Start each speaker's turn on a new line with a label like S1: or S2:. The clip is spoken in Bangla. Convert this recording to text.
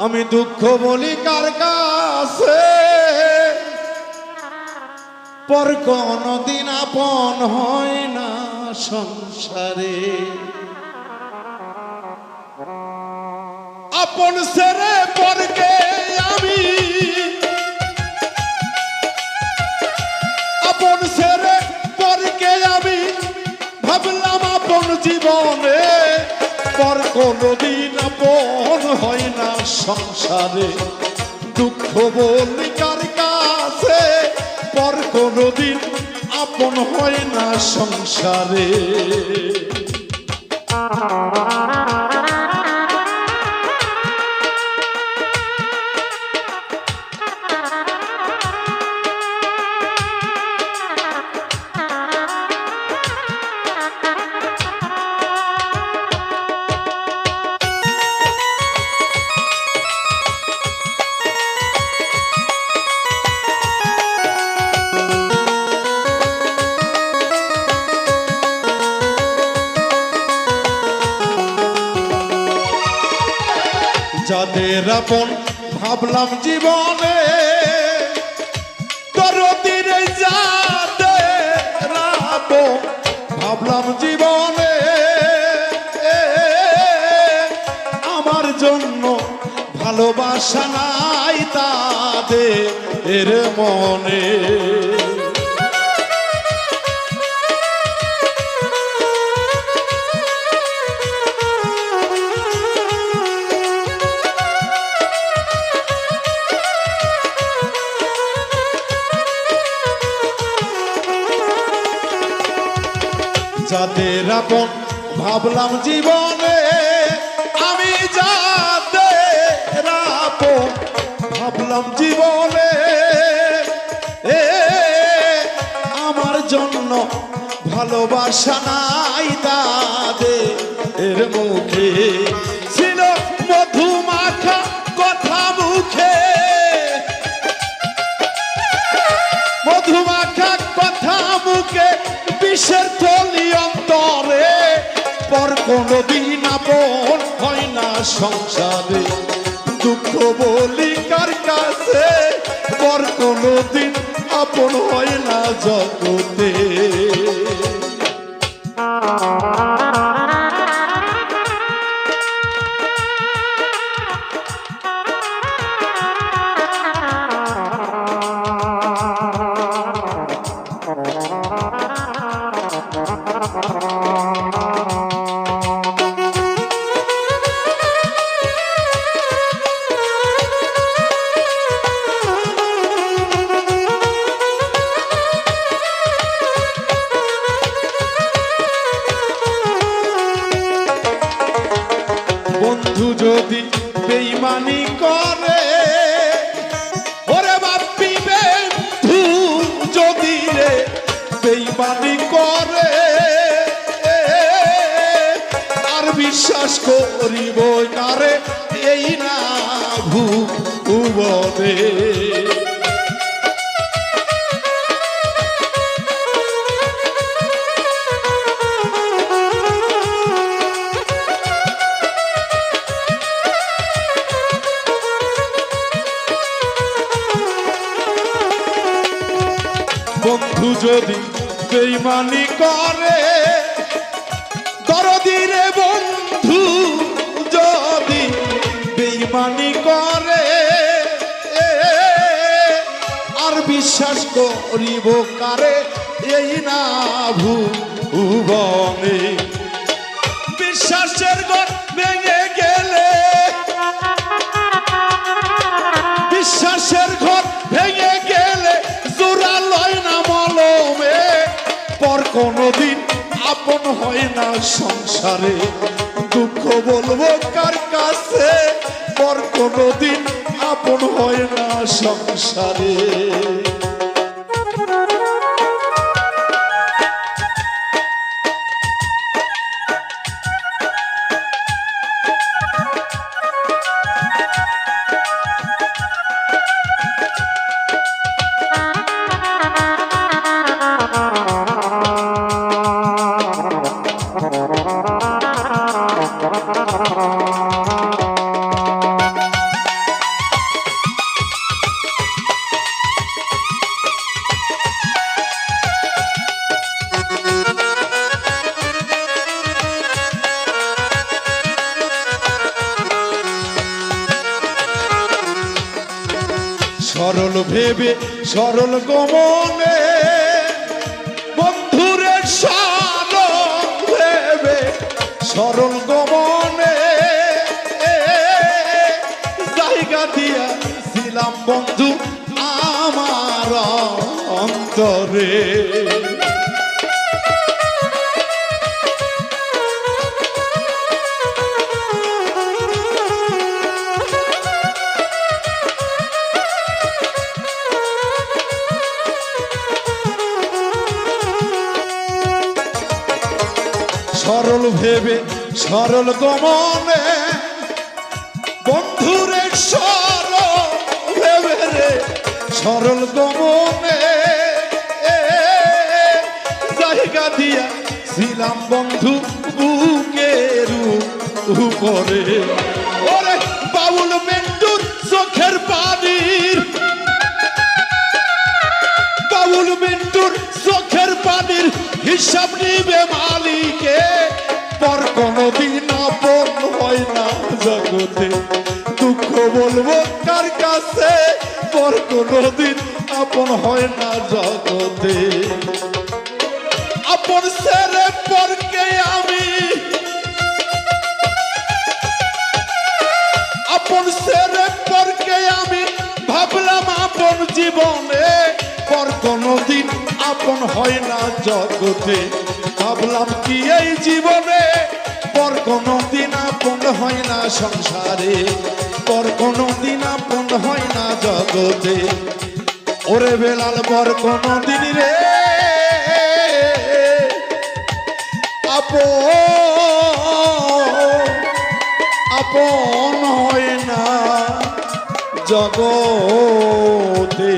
S1: আমি দুঃখ বলি কার কাছে? পর দিন আপন হয় না সংসারে। আপন সেরে পরকে আমি কোনদিন আপন হয় না সংসারে। দুঃখ বলি কার কাছে, পর কোনদিন আপন হয় না সংসারে। যাদের আপন, ভাবলাম জীবনে দরদিরে যাদের আপন, ভাবলাম জীবনে আমার জন্য ভালোবাসা নাই তাদের মনে। যাদের আপন, ভাবলাম জীবনে আমি যাদের আপন, ভাবলাম জীবনে এ আমার জন্য ভালোবাসা নাই তাদের এর মুখে। ছিল কথা মুখে কথা মুখে। বিষের থলি অন্তরে, পর কোনদিন আপন হয় না সংসারে। দুঃখ বলি কার কাছে, পর কোনদিন আপন হয় না জগতে। বন্ধু যদি বেইমানি করে, ওরে বাপি বন্ধু যদি রে বেইমানি করে, আর বিশ্বাস করিব রে, এই না ভুবনে যদি বেইমানি করে দরদিরে বন্ধু, যদি বেইমানি করে আর বিশ্বাস করিব কারে, এই না ভুবনে। পর কোনদিন আপন হয় না সংসারে। দুঃখ বলব কার কাছে? পর কোনদিন আপন হয় না সংসারে। সরল ভেবে, সরল গমনে বন্ধুরে সরল ভেবে, সরল গমনে জায়গা দিয়া ছিলাম বন্ধু আমার অন্তরে। ভেবে সরল গমনে বন্ধুরে সরল ভেবে রে, সরল গমনে জায়গা দিয়া ছিলাম বন্ধু উপরে। ওরে বাউল মেন্টুর চোখের পানির বাউল মিন্টুর চোখের পানির হিসাব নিবে মালিকে জগতে দুঃখ বলব কার কাছে? পর কোনদিন আপন হয় না জগতে। আপন সেরে পরকে আমি। আপন সেরে পরকে আমি ভাবলাম আপন জীবনে। পর কোনদিন আপন হয় না জগতে। ভাবলাম কি এই জীবনে? পর কোনদিন আপন হয় না সংসারে, পর কোনদিন আপন হয় না জগতে। ওরে বেলাল, পর কোনদিন রে। আপন আপন হয় না জগতে।